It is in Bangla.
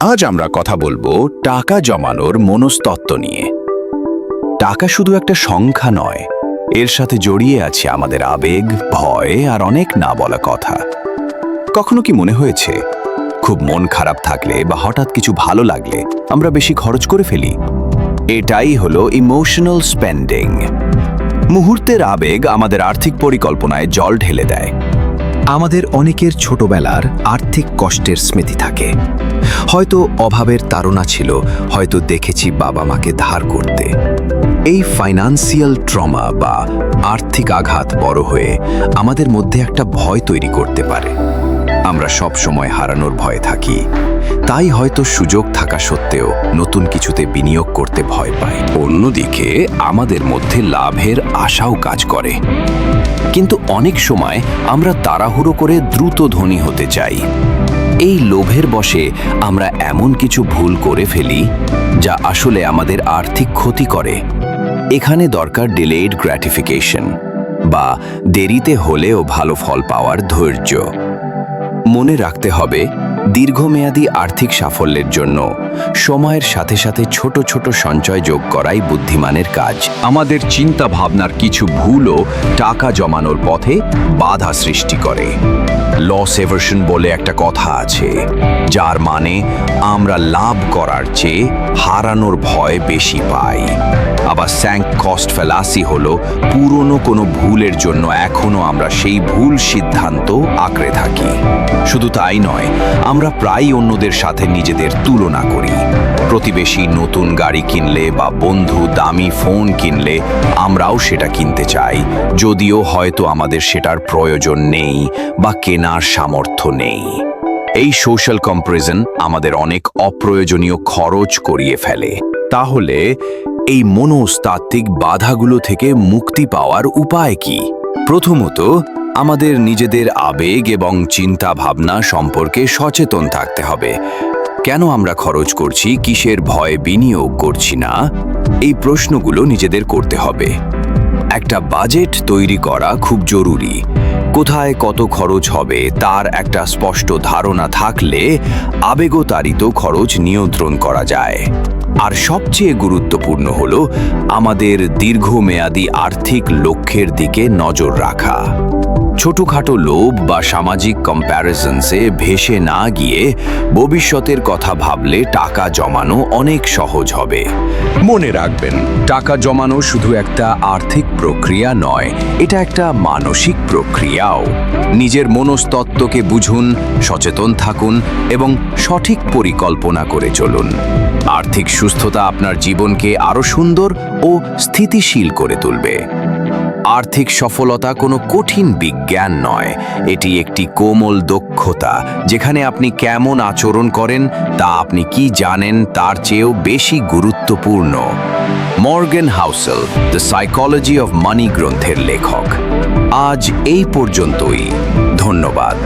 আজ আমরা কথা বলব টাকা জমানোর মনস্তত্ত্ব নিয়ে। টাকা শুধু একটা সংখ্যা নয়, এর সাথে জড়িয়ে আছে আমাদের আবেগ, ভয় আর অনেক না বলা কথা। কখনো কি মনে হয়েছে, খুব মন খারাপ থাকলে বা হঠাৎ কিছু ভালো লাগলে আমরা বেশি খরচ করে ফেলি? এটাই হলো ইমোশনাল স্পেন্ডিং মুহূর্তের আবেগ আমাদের আর্থিক পরিকল্পনায় জল ঢেলে দেয়। আমাদের অনেকের ছোটবেলার আর্থিক কষ্টের স্মৃতি থাকে। হয়তো অভাবের তাড়না ছিল, হয়তো দেখেছি বাবা মাকে ধার করতে। এই ফাইনান্সিয়াল ট্রমা বা আর্থিক আঘাত বড় হয়ে আমাদের মধ্যে একটা ভয় তৈরি করতে পারে। আমরা সব সময় হারানোর ভয়ে থাকি। তাই হয়তো সুযোগ থাকা সত্ত্বেও নতুন কিছুতে বিনিয়োগ করতে ভয় পাই। অন্যদিকে আমাদের মধ্যে লাভের আশাও কাজ করে। কিন্তু অনেক সময় আমরা তাড়াহুড়ো করে দ্রুত ধনী হতে চাই। এই লোভের বসে আমরা এমন কিছু ভুল করে ফেলি, যা আসলে আমাদের আর্থিক ক্ষতি করে। এখানে দরকার ডিলেড গ্র্যাটিফিকেশন বা দেরিতে হলেও ভালো ফল পাওয়ার ধৈর্য। মনে রাখতে হবে দীর্ঘমেয়াদী আর্থিক সাফল্যের জন্য সময়ের সাথে সাথে ছোট ছোট সঞ্চয় যোগ করাই বুদ্ধিমানের কাজ। আমাদের চিন্তা ভাবনার কিছু ভুলও টাকা জমানোর পথে বাধা সৃষ্টি করে। লস এভার্সন বলে একটা কথা আছে, যার মানে আমরা লাভ করার চেয়ে হারানোর ভয় বেশি পাই। আবার স্যাঙ্ক কস্ট ফেলাসি হলো, পুরনো কোনো ভুলের জন্য এখনও আমরা সেই ভুল সিদ্ধান্ত আঁকড়ে থাকি। শুধু তাই নয়, আমরা প্রায় অন্যদের সাথে নিজেদের তুলনা করি। প্রতিবেশী নতুন গাড়ি কিনলে বা বন্ধু দামি ফোন কিনলে আমরাও সেটা কিনতে চাই, যদিও হয়তো আমাদের সেটার প্রয়োজন নেই বা কেনার সামর্থ্য নেই। এই সোশ্যাল কম্পারিজন আমাদের অনেক অপ্রয়োজনীয় খরচ করিয়ে ফেলে। তাহলে এই মনস্তাত্ত্বিক বাধাগুলো থেকে মুক্তি পাওয়ার উপায় কি? প্রথমত, আমাদের নিজেদের আবেগ এবং চিন্তা ভাবনা সম্পর্কে সচেতন থাকতে হবে। কেন আমরা খরচ করছি, কিসের ভয়ে বিনিয়োগ করছি না? এই প্রশ্নগুলো নিজেদের করতে হবে। একটা বাজেট তৈরি করা খুব জরুরি। কোথায় কত খরচ হবে তার একটা স্পষ্ট ধারণা থাকলে আবেগতাড়িত খরচ নিয়ন্ত্রণ করা যায়। আর সবচেয়ে গুরুত্বপূর্ণ হল আমাদের দীর্ঘমেয়াদী আর্থিক লক্ষ্যের দিকে নজর রাখা। ছোটখাটো লোভ বা সামাজিক কম্প্যারিজনসে ভেসে না গিয়ে ভবিষ্যতের কথা ভাবলে টাকা জমানো অনেক সহজ হবে। মনে রাখবেন, টাকা জমানো শুধু একটা আর্থিক প্রক্রিয়া নয়, এটা একটা মানসিক প্রক্রিয়াও। নিজের মনস্তত্ত্বকে বুঝুন, সচেতন থাকুন এবং সঠিক পরিকল্পনা করে চলুন। আর্থিক সুস্থতা আপনার জীবনকে আরও সুন্দর ও স্থিতিশীল করে তুলবে। আর্থিক সফলতা কোনো কঠিন বিজ্ঞান নয়। এটি একটি কোমল দক্ষতা। যেখানে আপনি কেমন আচরণ করেন, তা আপনি কি জানেন, তার চেয়েও বেশি গুরুত্বপূর্ণ। Morgan Housel, the psychology of money গ্রন্থের লেখক। আজ এই পর্যন্তই। ধন্যবাদ।